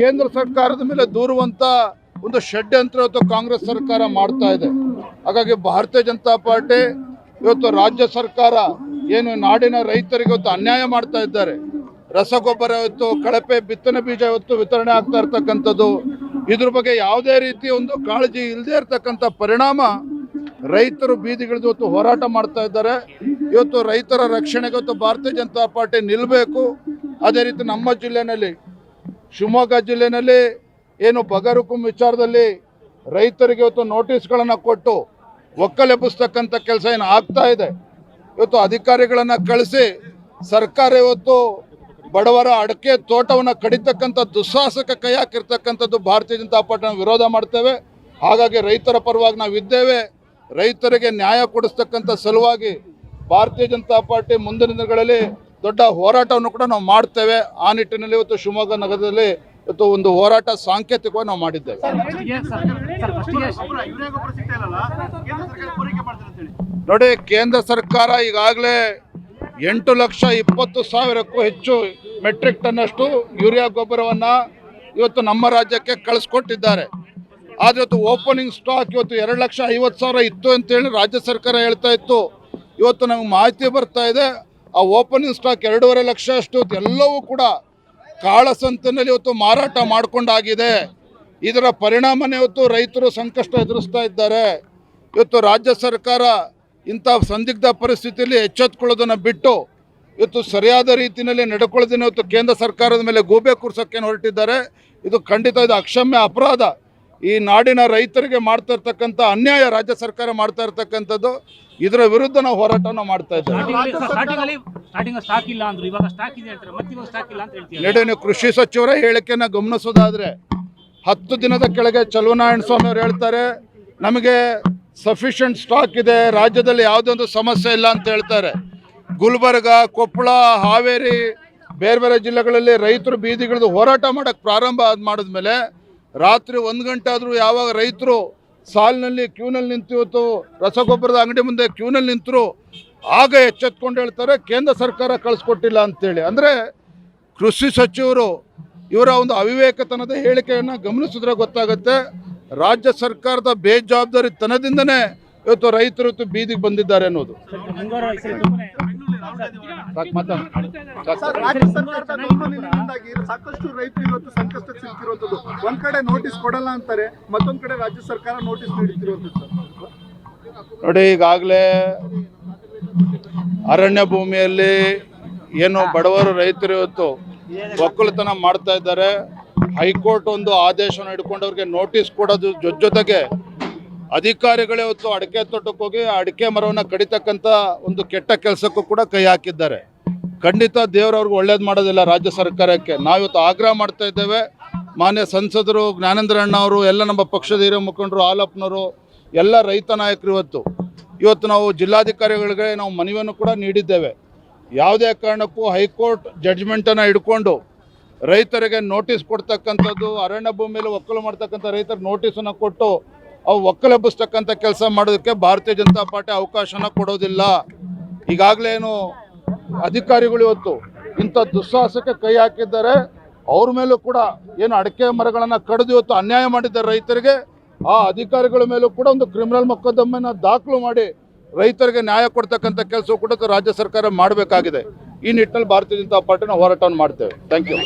ಕೇಂದ್ರ ಸರ್ಕಾರದ ಮೇಲೆ ದೂರುವಂತ ಒಂದು ಷಡ್ಯಂತ್ರ ಇವತ್ತು ಕಾಂಗ್ರೆಸ್ ಸರ್ಕಾರ ಮಾಡ್ತಾ ಇದೆ. ಹಾಗಾಗಿ ಭಾರತೀಯ ಜನತಾ ಪಾರ್ಟಿ ಇವತ್ತು ರಾಜ್ಯ ಸರ್ಕಾರ ಏನು ನಾಡಿನ ರೈತರಿಗೆ ಇವತ್ತು ಅನ್ಯಾಯ ಮಾಡ್ತಾ ಇದ್ದಾರೆ. ರಸಗೊಬ್ಬರ ಇವತ್ತು, ಕಳಪೆ ಬಿತ್ತನೆ ಬೀಜ ಇವತ್ತು ವಿತರಣೆ ಆಗ್ತಾ ಇರ್ತಕ್ಕಂಥದ್ದು. ಇದ್ರ ಬಗ್ಗೆ ಯಾವುದೇ ರೀತಿ ಒಂದು ಕಾಳಜಿ ಇಲ್ಲದೆ ಇರತಕ್ಕಂಥ ಪರಿಣಾಮ ರೈತರು ಬೀದಿಗಿಳಿದು ಇವತ್ತು ಹೋರಾಟ ಮಾಡ್ತಾ ಇದ್ದಾರೆ. ಇವತ್ತು ರೈತರ ರಕ್ಷಣೆಗೆ ಇವತ್ತು ಭಾರತೀಯ ಜನತಾ ಪಾರ್ಟಿ ನಿಲ್ಲಬೇಕು ಅದೇ ರೀತಿ ನಮ್ಮ ಜಿಲ್ಲೆನಲ್ಲಿ ಶಿವಮೊಗ್ಗ ಜಿಲ್ಲೆಯಲ್ಲಿ ಏನು ಬಗರುಕುಂ ವಿಚಾರದಲ್ಲಿ ರೈತರಿಗೆ ಇವತ್ತು ನೋಟಿಸ್ಗಳನ್ನು ಕೊಟ್ಟು ಒಕ್ಕಲೆಬ್ಬಿಸ್ತಕ್ಕಂಥ ಕೆಲಸ ಏನು ಆಗ್ತಾ ಇದೆ? ಇವತ್ತು ಅಧಿಕಾರಿಗಳನ್ನು ಕಳಿಸಿ ಸರ್ಕಾರ ಇವತ್ತು ಬಡವರ ಅಡಕೆ ತೋಟವನ್ನು ಕಡಿತಕ್ಕಂಥ ದುಸ್ಸಾಹಸಕ್ಕೆ ಕೈ ಹಾಕಿರ್ತಕ್ಕಂಥದ್ದು ಭಾರತೀಯ ಜನತಾ ಪಾರ್ಟಿನ ವಿರೋಧ ಮಾಡ್ತೇವೆ. ಹಾಗಾಗಿ ರೈತರ ಪರವಾಗಿ ನಾವು ಇದ್ದೇವೆ. ರೈತರಿಗೆ ನ್ಯಾಯ ಕೊಡಿಸ್ತಕ್ಕಂಥ ಸಲುವಾಗಿ ಭಾರತೀಯ ಜನತಾ ಪಾರ್ಟಿ ಮುಂದಿನ ದಿನಗಳಲ್ಲಿ ದೊಡ್ಡ ಹೋರಾಟವನ್ನು ಕೂಡ ನಾವು ಮಾಡ್ತೇವೆ. ಆ ನಿಟ್ಟಿನಲ್ಲಿ ಇವತ್ತು ಶಿವಮೊಗ್ಗ ನಗರದಲ್ಲಿ ಇವತ್ತು ಒಂದು ಹೋರಾಟ ಸಾಂಕೇತಿಕವಾಗಿ ನಾವು ಮಾಡಿದ್ದೇವೆ. ನೋಡಿ ಕೇಂದ್ರ ಸರ್ಕಾರ ಈಗಾಗಲೇ ಎಂಟು ಲಕ್ಷ ಇಪ್ಪತ್ತು ಸಾವಿರಕ್ಕೂ ಹೆಚ್ಚು ಮೆಟ್ರಿಕ್ ಟನ್ನಷ್ಟು ಯೂರಿಯಾ ಗೊಬ್ಬರವನ್ನು ಇವತ್ತು ನಮ್ಮ ರಾಜ್ಯಕ್ಕೆ ಕಳಿಸ್ಕೊಟ್ಟಿದ್ದಾರೆ. ಆದರೆ ಇವತ್ತು ಓಪನಿಂಗ್ ಸ್ಟಾಕ್ ಇವತ್ತು ಎರಡು ಲಕ್ಷ ಐವತ್ತು ಸಾವಿರ ಇತ್ತು ಅಂತೇಳಿ ರಾಜ್ಯ ಸರ್ಕಾರ ಹೇಳ್ತಾ ಇತ್ತು. ಇವತ್ತು ನಮಗೆ ಮಾಹಿತಿ ಬರ್ತಾ ಇದೆ. ಆ ಓಪನಿಂಗ್ ಸ್ಟಾಕ್ ಎರಡೂವರೆ ಲಕ್ಷ ಅಷ್ಟು ಎಲ್ಲವೂ ಕೂಡ ಕಾಳಸಂತನಲ್ಲಿ ಇವತ್ತು ಮಾರಾಟ ಮಾಡಿಕೊಂಡಾಗಿದೆ. ಇದರ ಪರಿಣಾಮನೇ ಇವತ್ತು ರೈತರು ಸಂಕಷ್ಟ ಎದುರಿಸ್ತಾ ಇದ್ದಾರೆ. ಇವತ್ತು ರಾಜ್ಯ ಸರ್ಕಾರ ಇಂಥ ಸಂದಿಗ್ಧ ಪರಿಸ್ಥಿತಿಯಲ್ಲಿ ಎಚ್ಚೆತ್ಕೊಳ್ಳೋದನ್ನು ಬಿಟ್ಟು ಇವತ್ತು ಸರಿಯಾದ ರೀತಿಯಲ್ಲಿ ನಡ್ಕೊಳ್ಳೋದನ್ನ ಇವತ್ತು ಕೇಂದ್ರ ಸರ್ಕಾರದ ಮೇಲೆ ಗೂಬೆ ಕೂರ್ಸೋಕ್ಕೆ ಹೊರಟಿದ್ದಾರೆ. ಇದು ಖಂಡಿತ, ಇದು ಅಕ್ಷಮ್ಯ ಅಪರಾಧ. ಈ ನಾಡಿನ ರೈತರಿಗೆ ಮಾಡ್ತಾ ಇರ್ತಕ್ಕಂಥ ಅನ್ಯಾಯ ರಾಜ್ಯ ಸರ್ಕಾರ ಮಾಡ್ತಾ ಇರ್ತಕ್ಕಂಥದ್ದು ಇದರ ವಿರುದ್ಧ ನಾವು ಹೋರಾಟನ ಮಾಡ್ತಾ ಇದ್ದೇವೆ. ನಡೆ ನೀವು ಕೃಷಿ ಸಚಿವರ ಹೇಳಿಕೆನ ಗಮನಿಸೋದಾದ್ರೆ ಹತ್ತು ದಿನದ ಕೆಳಗೆ ಚಲುವನಾರಾಯಣ ಸ್ವಾಮಿ ಅವರು ಹೇಳ್ತಾರೆ ನಮಗೆ ಸಫಿಷಿಯಂಟ್ ಸ್ಟಾಕ್ ಇದೆ ರಾಜ್ಯದಲ್ಲಿ ಯಾವುದೇ ಒಂದು ಸಮಸ್ಯೆ ಇಲ್ಲ ಅಂತ ಹೇಳ್ತಾರೆ. ಗುಲ್ಬರ್ಗ ಕೊಪ್ಪಳ ಹಾವೇರಿ ಬೇರೆ ಬೇರೆ ಜಿಲ್ಲೆಗಳಲ್ಲಿ ರೈತರು ಬೀದಿಗಿಳಿದು ಹೋರಾಟ ಮಾಡೋಕ್ಕೆ ಪ್ರಾರಂಭ ಆದ್ ಮಾಡಿದ್ಮೇಲೆ ರಾತ್ರಿ ಒಂದು ಗಂಟೆ ಆದರೂ ಯಾವಾಗ ರೈತರು ಸಾಲಿನಲ್ಲಿ ಕ್ಯೂನಲ್ಲಿ ನಿಂತಿವತ್ತು, ರಸಗೊಬ್ಬರದ ಅಂಗಡಿ ಮುಂದೆ ಕ್ಯೂನಲ್ಲಿ ನಿಂತರು, ಆಗ ಎಚ್ಚೆತ್ಕೊಂಡು ಹೇಳ್ತಾರೆ, ಕೇಂದ್ರ ಸರ್ಕಾರ ಕಳಿಸ್ಕೊಟ್ಟಿಲ್ಲ ಅಂತೇಳಿ. ಅಂದರೆ ಕೃಷಿ ಸಚಿವರು ಇವರ ಒಂದು ಅವಿವೇಕತನದ ಹೇಳಿಕೆಯನ್ನು ಗಮನಿಸಿದ್ರೆ ಗೊತ್ತಾಗುತ್ತೆ. ರಾಜ್ಯ ಸರ್ಕಾರದ ಬೇಜವಾಬ್ದಾರಿತನದಿಂದನೇ ಇವತ್ತು ರೈತರು ಬೀದಿಗೆ ಬಂದಿದ್ದಾರೆ ಅನ್ನೋದು. ರಾಜ್ಯ ಸರ್ಕಾರದ ಗಮನದಿಂದಾಗಿ ಸಾಕಷ್ಟು ರೈತರು ಇವತ್ತು ಸಂಕಷ್ಟ ಸಿಲುಕಿರುವಂತದ್ದು ಒಂದ್ ಕಡೆ ನೋಟಿಸ್ ಕೊಡಲ್ಲ ಅಂತಾರೆ ಮತ್ತೊಂದ್ ಕಡೆ ರಾಜ್ಯ ಸರ್ಕಾರ ನೋಟಿಸ್ ನೀಡುತ್ತಿರುವಂತದ್ದು ಸರ್. ನೋಡಿ ಈಗಾಗಲೇ ಅರಣ್ಯ ಭೂಮಿಯಲ್ಲಿ ಏನು ಬಡವರು ರೈತರು ಇವತ್ತು ಒಕ್ಕಲುತನ ಮಾಡ್ತಾ ಇದ್ದಾರೆ. ಹೈಕೋರ್ಟ್ ಒಂದು ಆದೇಶವನ್ನು ಹಿಡ್ಕೊಂಡವ್ರಿಗೆ ನೋಟಿಸ್ ಕೊಡೋದು ಜೊತೆ ಜೊತೆಗೆ ಅಧಿಕಾರಿಗಳೇ ಹೊತ್ತು ಅಡಿಕೆ ತೋಟಕ್ಕೆ ಹೋಗಿ ಅಡಿಕೆ ಮರವನ್ನು ಕಡಿತಕ್ಕಂಥ ಒಂದು ಕೆಟ್ಟ ಕೆಲಸಕ್ಕೂ ಕೂಡ ಕೈ ಹಾಕಿದ್ದಾರೆ. ಖಂಡಿತ ದೇವರವ್ರಿಗೆ ಒಳ್ಳೇದು ಮಾಡೋದಿಲ್ಲ ರಾಜ್ಯ ಸರ್ಕಾರಕ್ಕೆ. ನಾವಿವತ್ತು ಆಗ್ರಹ ಮಾಡ್ತಾ ಇದ್ದೇವೆ. ಮಾನ್ಯ ಸಂಸದರು ಜ್ಞಾನೇಂದ್ರ ಅಣ್ಣ ಅವರು, ಎಲ್ಲ ನಮ್ಮ ಪಕ್ಷದ ಹಿರಿಯ ಮುಖಂಡರು ಹಾಲಪ್ಪನವರು ಎಲ್ಲ ರೈತ ನಾಯಕರು ಇವತ್ತು. ಇವತ್ತು ನಾವು ಜಿಲ್ಲಾಧಿಕಾರಿಗಳಿಗೆ ನಾವು ಮನವಿಯನ್ನು ಕೂಡ ನೀಡಿದ್ದೇವೆ. ಯಾವುದೇ ಕಾರಣಕ್ಕೂ ಹೈಕೋರ್ಟ್ ಜಡ್ಜ್ಮೆಂಟನ್ನು ಹಿಡ್ಕೊಂಡು ರೈತರಿಗೆ ನೋಟಿಸ್ ಕೊಡ್ತಕ್ಕಂಥದ್ದು, ಅರಣ್ಯ ಭೂಮಿಯಲ್ಲಿ ಒಕ್ಕಲು ಮಾಡ್ತಕ್ಕಂಥ ರೈತರಿಗೆ ನೋಟಿಸನ್ನು ಕೊಟ್ಟು ಅವು ಒಕ್ಕಲೆಬ್ಬಿಸ್ತಕ್ಕಂಥ ಕೆಲಸ ಮಾಡೋದಕ್ಕೆ ಭಾರತೀಯ ಜನತಾ ಪಾರ್ಟಿ ಅವಕಾಶನ ಕೊಡೋದಿಲ್ಲ. ಈಗಾಗಲೇ ಏನು ಅಧಿಕಾರಿಗಳು ಇವತ್ತು ಇಂಥ ದುಸ್ಸಾಹಸಕ್ಕೆ ಕೈ ಹಾಕಿದ್ದಾರೆ. ಅವ್ರ ಮೇಲೂ ಕೂಡ ಏನು ಅಡಕೆ ಮರಗಳನ್ನು ಕಡಿದು ಇವತ್ತು ಅನ್ಯಾಯ ಮಾಡಿದ್ದಾರೆ ರೈತರಿಗೆ. ಆ ಅಧಿಕಾರಿಗಳ ಮೇಲೂ ಕೂಡ ಒಂದು ಕ್ರಿಮಿನಲ್ ಮೊಕದ್ದಮೆನ ದಾಖಲು ಮಾಡಿ ರೈತರಿಗೆ ನ್ಯಾಯ ಕೊಡ್ತಕ್ಕಂಥ ಕೆಲಸ ಕೂಡ ರಾಜ್ಯ ಸರ್ಕಾರ ಮಾಡಬೇಕಾಗಿದೆ. ಈ ನಿಟ್ಟಿನಲ್ಲಿ ಭಾರತೀಯ ಜನತಾ ಪಾರ್ಟಿನ ಹೋರಾಟವನ್ನು ಮಾಡ್ತೇವೆ. Thank you